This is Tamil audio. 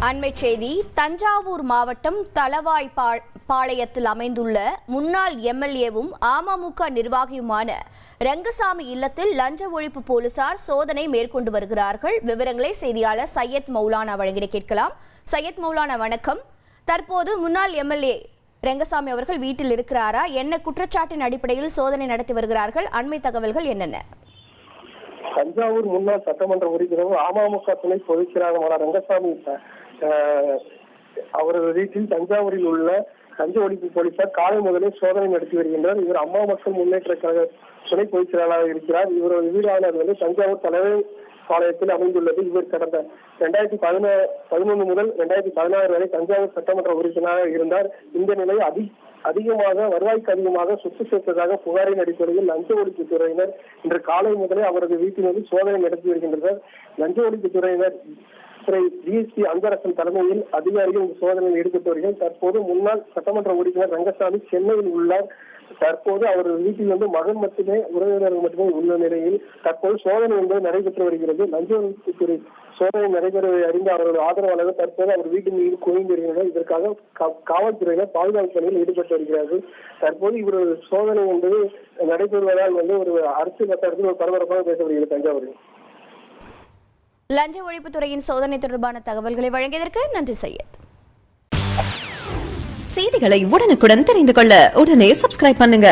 அண்மை செய்தி தஞ்சாவூர் மாவட்டம் தளவாய் பா- பாளையத்தில் அமைந்துள்ள முன்னாள் எம்எல்ஏவும் அமமுக நிர்வாகியுமான ரங்கசாமி இல்லத்தில் லஞ்ச ஒழிப்பு போலீசார் சோதனை மேற்கொண்டு வருகிறார்கள். விவரங்களை செய்தியாளர் சையத் மௌலானா வழங்கிட கேட்கலாம். சையத் மௌலானா வணக்கம். தற்போது முன்னாள் எம்எல்ஏ ரங்கசாமி அவர்கள் வீட்டில் இருக்கிறாரா? என்ன குற்றச்சாட்டின் அடிப்படையில் சோதனை நடத்தி வருகிறார்கள்? அண்மை தகவல்கள் என்னென்ன? தஞ்சாவூர் முன்னாள் சட்டமன்ற உறுப்பினரும் அமமுக துணை பொதுச் ரங்கசாமி அவரது வீட்டில் தஞ்சாவூரில் உள்ள லஞ்ச ஒழிப்பு போலீசார் காலை முதலே சோதனை நடத்தி வருகின்றனர். இவர் அம்மா மக்கள் முன்னேற்ற கழக துணை பொதுச் செயலாளராக இருக்கிறார். இவரது வீடானது வந்து தஞ்சாவூர் தலைமை பாளையத்தில் அமைந்துள்ளது. இவர் கடந்த ரெண்டாயிரத்தி பதினொன்று முதல் ரெண்டாயிரத்தி பதினாறு வரை தஞ்சாவூர் சட்டமன்ற உறுப்பினராக இருந்தார். இந்த நிலை அதி அதிகமாக வருவாய்க்கு அதிகமாக சொத்து சேர்த்ததாக புகாரின் அடிப்படையில் லஞ்ச ஒழிப்புத்துறையினர் இன்று காலை முதலே அவரது வீட்டில் வந்து சோதனை நடத்தி வருகின்றனர். லஞ்ச ஒழிப்புத்துறையினர் துறை டிஎஸ்பி அன்பரசன் தலைமையில் அதிகாரிகள் இந்த சோதனையில் ஈடுபட்டு வருகிறார். தற்போது முன்னாள் சட்டமன்ற உறுப்பினர் ரங்கசாமி சென்னையில் உள்ளார். தற்போது அவரது வீட்டில் வந்து மகன் மட்டுமே உறவினர்கள் மட்டுமே உள்ள நிலையில் தற்போது சோதனை என்பது நடைபெற்று வருகிறது. லஞ்ச ஒழிப்புத்துறை சோதனை நடைபெறுவதை அறிந்த அவரது ஆதரவாளர்கள் தற்போது அவர் வீட்டின் மீது குவிந்து வருகின்றனர் இதற்காக காவல்துறையினர் பாதுகாப்பு பணியில் ஈடுபட்டு வருகிறார்கள். தற்போது இவரது சோதனை என்பது நடைபெறுவதால் வந்து ஒரு அரசியல் வட்டாரத்தில் ஒரு பரபரப்பாக பேசப்படுகிறது தஞ்சாவூரில். லஞ்ச ஒழிப்புத்துறையின் சோதனை தொடர்பான தகவல்களை வழங்கியதற்கு நன்றி சையத். செய்திகளை உடனுக்குடன் தெரிந்து கொள்ள உடனே சப்ஸ்கிரைப் பண்ணுங்க.